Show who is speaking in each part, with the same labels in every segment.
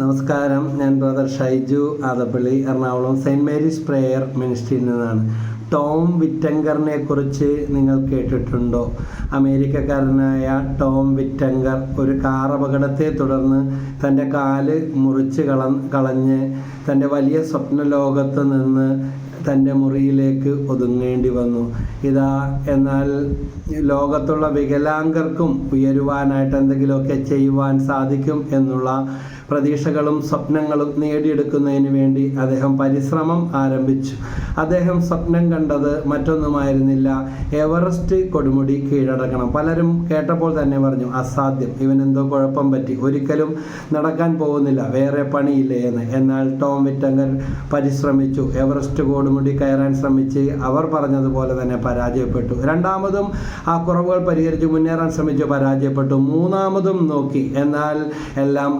Speaker 1: നമസ്കാരം. ഞാൻ brother Shaiju Adappally Ernakulam saint Mary's prayer മിനിസ്ട്രിയിൽ നിന്നാണ്. ടോം വിറ്റങ്കറിനെ കുറിച്ച് നിങ്ങൾ കേട്ടിട്ടുണ്ടോ? അമേരിക്കക്കാരനായ ടോം വിറ്റങ്കർ ഒരു കാർ അപകടത്തെ തുടർന്ന് തന്റെ കാൽ മുറിച്ച് കള കളഞ്ഞ് തന്റെ വലിയ സ്വപ്ന ലോകത്ത് നിന്ന് തന്റെ മുറിയിലേക്ക് ഒതുങ്ങേണ്ടി വന്നു. ഇതാ എന്നാൽ ലോകത്തുള്ള വികലാംഗർക്കും ഉയരുവാനായിട്ട് എന്തെങ്കിലുമൊക്കെ ചെയ്യുവാൻ സാധിക്കും എന്നുള്ള പ്രതീക്ഷകളും സ്വപ്നങ്ങളും നേടിയെടുക്കുന്നതിന് വേണ്ടി അദ്ദേഹം പരിശ്രമം ആരംഭിച്ചു. അദ്ദേഹം സ്വപ്നം കണ്ടത് മറ്റൊന്നുമായിരുന്നില്ല. എവറസ്റ്റ് കൊടുമുടി കീഴടക്കണം. പലരും കേട്ടപ്പോൾ തന്നെ പറഞ്ഞു അസാധ്യം. ഇവൻ എന്തോ കുഴപ്പം പറ്റി. ഒരിക്കലും നടക്കാൻ പോകുന്നില്ല. വേറെ പണിയില്ലേ എന്ന്. എന്നാൽ ടോം വിറ്റങ്കർ പരിശ്രമിച്ചു. എവറസ്റ്റ് കൊടുമുടി കയറാൻ ശ്രമിച്ച് അവർ പറഞ്ഞതുപോലെ തന്നെ പരാജയപ്പെട്ടു. രണ്ടാമതും ആ കുറവുകൾ പരിഹരിച്ച് മുന്നേറാൻ ശ്രമിച്ചു പരാജയപ്പെട്ടു. മൂന്നാമതും നോക്കി. എന്നാൽ എല്ലാം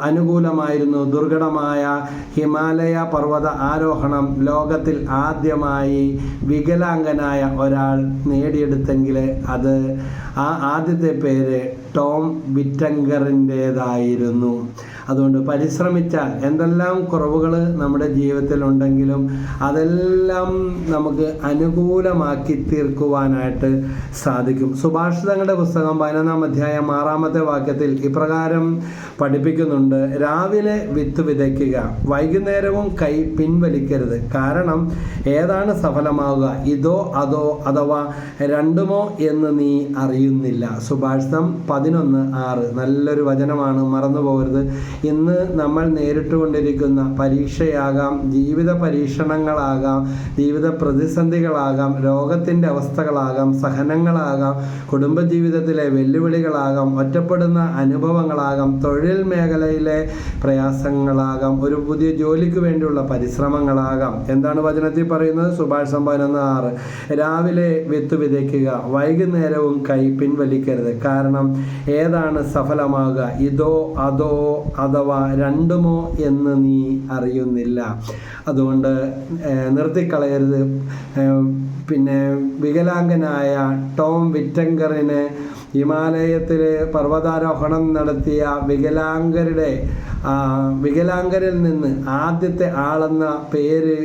Speaker 1: അനുകൂലമായിരുന്നു ദുർഘടമായ ഹിമാലയ പർവത ആരോഹണം ലോകത്തിൽ ആദ്യമായി വികലാംഗനായ ഒരാൾ നേടിയെടുത്തെങ്കിൽ അത് ആ ആദ്യത്തെ പേര് ടോം വിറ്റങ്കറിന്റേതായിരുന്നു. അതുകൊണ്ട് പരിശ്രമിച്ച എന്തെല്ലാം കുറവുകൾ നമ്മുടെ ജീവിതത്തിൽ ഉണ്ടെങ്കിലും അതെല്ലാം നമുക്ക് അനുകൂലമാക്കി തീർക്കുവാനായിട്ട് സാധിക്കും. സുഭാഷിതങ്ങളുടെ പുസ്തകം പതിനൊന്നാം അധ്യായം ആറാമത്തെ വാക്യത്തിൽ ഇപ്രകാരം പഠിപ്പിക്കുന്നുണ്ട്. രാവിലെ വിത്ത് വിതയ്ക്കുക വൈകുന്നേരവും കൈ പിൻവലിക്കരുത്. കാരണം ഏതാണ് സഫലമാവുക ഇതോ അതോ അഥവാ രണ്ടുമോ എന്ന് നീ അറിയുന്നില്ല. സുഭാഷിതം പതിനൊന്ന് ആറ്. നല്ലൊരു വചനമാണ് മറന്നു പോകരുത് ഇന്ന് നമ്മൾ നേരിട്ടുകൊണ്ടിരിക്കുന്ന പരീക്ഷയാകാം ജീവിത പരീക്ഷണങ്ങളാകാം ജീവിത പ്രതിസന്ധികളാകാം രോഗത്തിന്റെ അവസ്ഥകളാകാം സഹനങ്ങളാകാം കുടുംബജീവിതത്തിലെ വെല്ലുവിളികളാകാം ഒറ്റപ്പെടുന്ന അനുഭവങ്ങളാകാം തൊഴിൽ മേഖലയിലെ പ്രയാസങ്ങളാകാം ഒരു പുതിയ ജോലിക്ക് വേണ്ടിയുള്ള പരിശ്രമങ്ങളാകാം. എന്താണ് വചനത്തിൽ പറയുന്നത്? സുഭാഷ് പതിനൊന്ന് ആറ് രാവിലെ വിത്ത് വിതയ്ക്കുക വൈകുന്നേരവും കൈ പിൻവലിക്കരുത്. കാരണം ഏതാണ് സഫലമാകുക? ഇതോ അതോ അഥവാ രണ്ടുമോ എന്ന് നീ അറിയുന്നില്ല. അതുകൊണ്ട് നിർത്തിക്കളയരുത്. പിന്നെ വികലാംഗനായ ടോം വിറ്റങ്കറിന് ഹിമാലയത്തിൽ പർവതാരോഹണം നടത്തിയ വികലാംഗരുടെ വികലാംഗരിൽ നിന്ന് ആദ്യത്തെ ആളെന്ന പേര്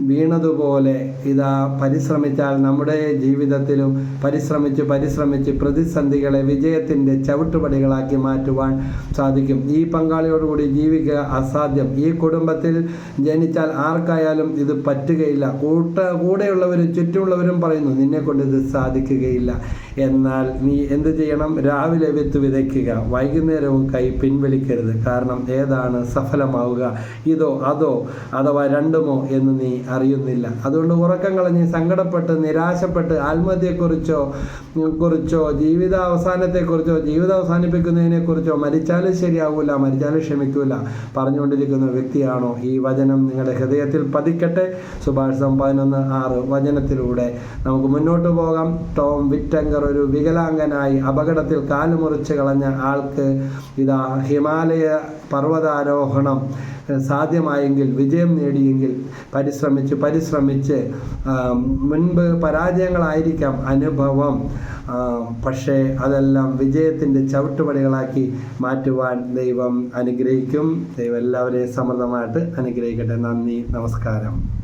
Speaker 1: വീണതുപോലെ ഇതാ പരിശ്രമിച്ചാൽ നമ്മുടെ ജീവിതത്തിലും പരിശ്രമിച്ച് പരിശ്രമിച്ച് പ്രതിസന്ധികളെ വിജയത്തിന്റെ ചവിട്ടുപടികളാക്കി മാറ്റുവാൻ സാധിക്കും. ഈ പങ്കാളിയോടുകൂടി ജീവിക്കുക അസാധ്യം. ഈ കുടുംബത്തിൽ ജനിച്ചാൽ ആർക്കായാലും ഇത് പറ്റുകയില്ല. കൂട്ട കൂടെയുള്ളവരും ചുറ്റുമുള്ളവരും പറയുന്നു നിന്നെ കൊണ്ട് ഇത് സാധിക്കുകയില്ല. എന്നാൽ നീ എന്ത് ചെയ്യണം? രാവിലെ വിത്ത് വിതയ്ക്കുക. വൈകുന്നേരവും കൈ പിൻവലിക്കരുത്. കാരണം ഏതാണ് സഫലമാവുക? ഇതോ അതോ അഥവാ രണ്ടുമോ എന്ന് നീ അറിയുന്നില്ല. അതുകൊണ്ട് ഉറക്കം കളഞ്ഞ് സങ്കടപ്പെട്ട് നിരാശപ്പെട്ട് ആത്മഹത്യയെക്കുറിച്ചോ കുറിച്ചോ ജീവിത അവസാനത്തെക്കുറിച്ചോ ജീവിതം അവസാനിപ്പിക്കുന്നതിനെക്കുറിച്ചോ മരിച്ചാലും ശരിയാവില്ല മരിച്ചാലും ക്ഷമിക്കൂല പറഞ്ഞുകൊണ്ടിരിക്കുന്ന വ്യക്തിയാണോ ഈ വചനം നിങ്ങളുടെ ഹൃദയത്തിൽ പതിക്കട്ടെ? സുഭാഷിതം പതിനൊന്ന് ആറ് വചനത്തിലൂടെ നമുക്ക് മുന്നോട്ട് പോകാം. ടോം വിറ്റങ്കർ ഒരു വികലാംഗനായി അപകടത്തിൽ കാലുമുറിച്ച് കളഞ്ഞ ആൾക്ക് ഇതാ ഹിമാലയ പർവതാരോഹണം സാധ്യമായെങ്കിൽ വിജയം നേടിയെങ്കിൽ പരിശ്രമിച്ച് പരിശ്രമിച്ച് മുൻപ് പരാജയങ്ങളായിരിക്കാം അനുഭവം. പക്ഷേ അതെല്ലാം വിജയത്തിന്റെ ചവിട്ടുപടികളാക്കി മാറ്റുവാൻ ദൈവം അനുഗ്രഹിക്കും. ദൈവം എല്ലാവരെയും സമൃദ്ധമായിട്ട് അനുഗ്രഹിക്കട്ടെ. നന്ദി നമസ്കാരം.